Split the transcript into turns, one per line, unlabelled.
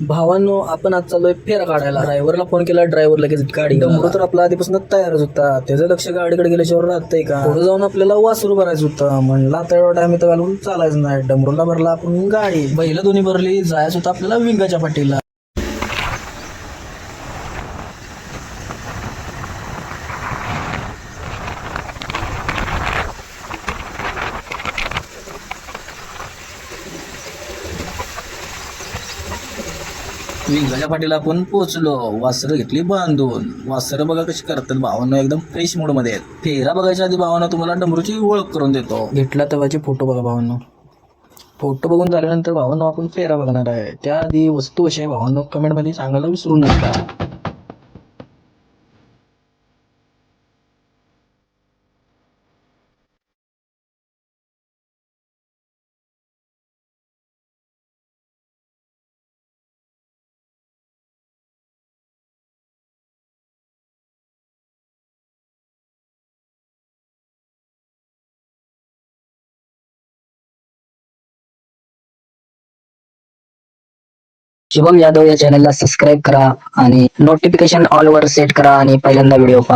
भावांनो आपण आज चाललोय फेरा काढायला. ड्रायव्हरला फोन केला ड्रायव्हर लगेच गाडी डमरू तर आपला आधीपासून तयारच होता. त्याचं लक्ष गाडीकडे गेल्याशिवाय राहतंय का? पुढे जाऊन आपल्याला वासरू भरायचं होतं. म्हणला आता एवढा टाइम इथं घालून चालायचं नाही. डमरूला भरला आपण गाडी. बैल दोन्ही भरली. जायचं होतं आपल्याला विंगाच्या पाठीला. विंगाच्या पाठीला आपण पोचलो वासरं घेतली बांधून. वासरं बघा कशी करतात भावानं एकदम फ्रेश मूडमध्ये आहेत. फेरा बघायच्या आधी भावानं तुम्हाला डमरूची ओळख करून देतो. घेतला तेव्हाचे फोटो बघा भावांना. फोटो बघून झाल्यानंतर भावांना आपण फेरा बघणार आहे. त्याआधी वस्तू अशी आहे भावांना कमेंटमध्ये सांगायला विसरू नका.
शुभम यादव या चॅनलला सबस्क्राईब करा आणि नोटिफिकेशन ऑल वर सेट करा आणि पहिल्यांदा व्हिडिओ पहा.